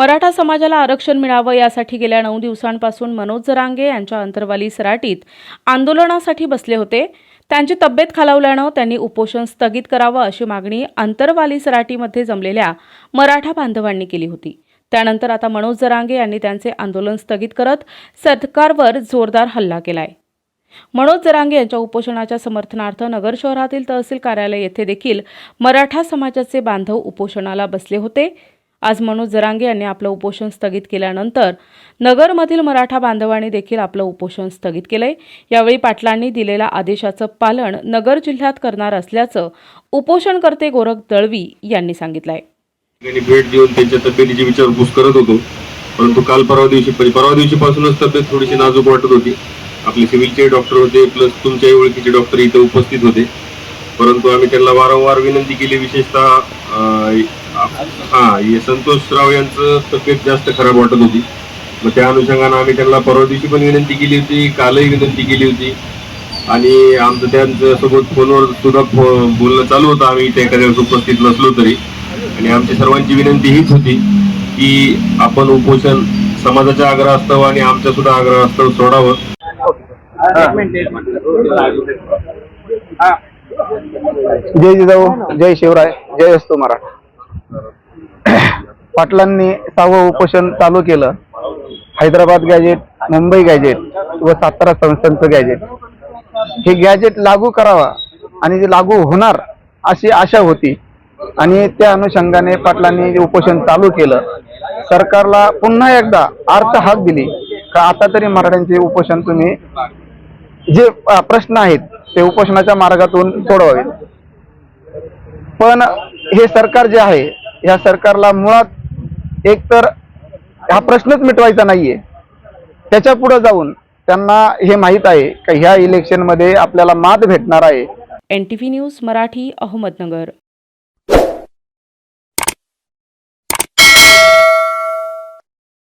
मराठा समाजाला आरक्षण मिळावं यासाठी गेल्या नऊ दिवसांपासून मनोज जरांगे यांच्या अंतरवाली सराटीत आंदोलनासाठी बसले होते. त्यांची तब्येत खालावल्यानं त्यांनी उपोषण स्थगित करावं अशी मागणी अंतरवाली सराटीमध्ये जमलेल्या मराठा बांधवांनी केली होती. त्यानंतर आता मनोज जरांगे यांनी त्यांचे आंदोलन स्थगित करत सरकारवर जोरदार हल्ला केलाय. मनोज जरांगे यांच्या उपोषणाच्या समर्थनार्थ नगर शहरातील तहसील कार्यालय येथे देखील मराठा समाजाचे बांधव उपोषणाला बसले होते. आज मनोज जरांगे यांनी आपलं उपोषण स्थगित केल्यानंतर नगरमधील मराठा बांधवांनी देखील आपलं उपोषण स्थगित केलंय. यावेळी पाटलांनी दिलेल्या आदेशाचं पालन नगर जिल्ह्यात करणार असल्याचं उपोषणकर्ते गोरख दळवी यांनी सांगितलंय. ठिकाणी भेट देऊन त्यांच्या तब्येतीची विचारपूस करत होतो. परंतु काल परवा दिवशी म्हणजे परवा दिवशीपासूनच तब्येत थोडीशी नाजूक वाटत होती. आपले सिव्हिलचे डॉक्टर होते प्लस तुमच्याही ओळखीचे डॉक्टर इथे उपस्थित होते. परंतु आम्ही त्यांना वारंवार विनंती केली विशेषतः हा हे संतोष राव यांचं तब्येत जास्त खराब वाटत होती. मग त्या अनुषंगानं आम्ही त्यांना परवा दिवशी पण विनंती केली होती कालही विनंती केली होती. आणि आमचं त्यांच्यासोबत फोनवर सुद्धा फो- बोलणं चालू होतं. आम्ही इथे एखाद्या वेळेस उपस्थित नसलो तरी. आणि आमची सर्वांची विनंती हीच होती की आपण उपोषण समाजाच्या आग्रहास्तव आणि आमच्या सुद्धा आग्रहास्तव सोडावं. जय जिजाऊ जय शिवराय जय असतो मराठा. पाटलांनी सहावं उपोषण चालू केलं. हैदराबाद गॅजेट मुंबई गॅजेट व सातारा संस्थांचं गॅजेट हे गॅजेट लागू करावा आणि जे लागू होणार अशी आशा होती. आणि त्या अनुषंगाने पाटलांनी उपोषण चालू केलं सरकारला पुन्हा एकदा अर्थ हाक दिली. का आता तरी मराठ्यांचे उपोषण तुम्ही जे प्रश्न आहेत ते उपोषणाच्या मार्गातून सोडवावे पण हे सरकार जे आहे या सरकारला मुळात एकतर हा प्रश्नच मिटवायचा नाहीये. त्याच्या पुढे जाऊन त्यांना हे माहीत आहे की ह्या इलेक्शनमध्ये आपल्याला मात भेटणार आहे? N T V news Marathi Ahmednagar.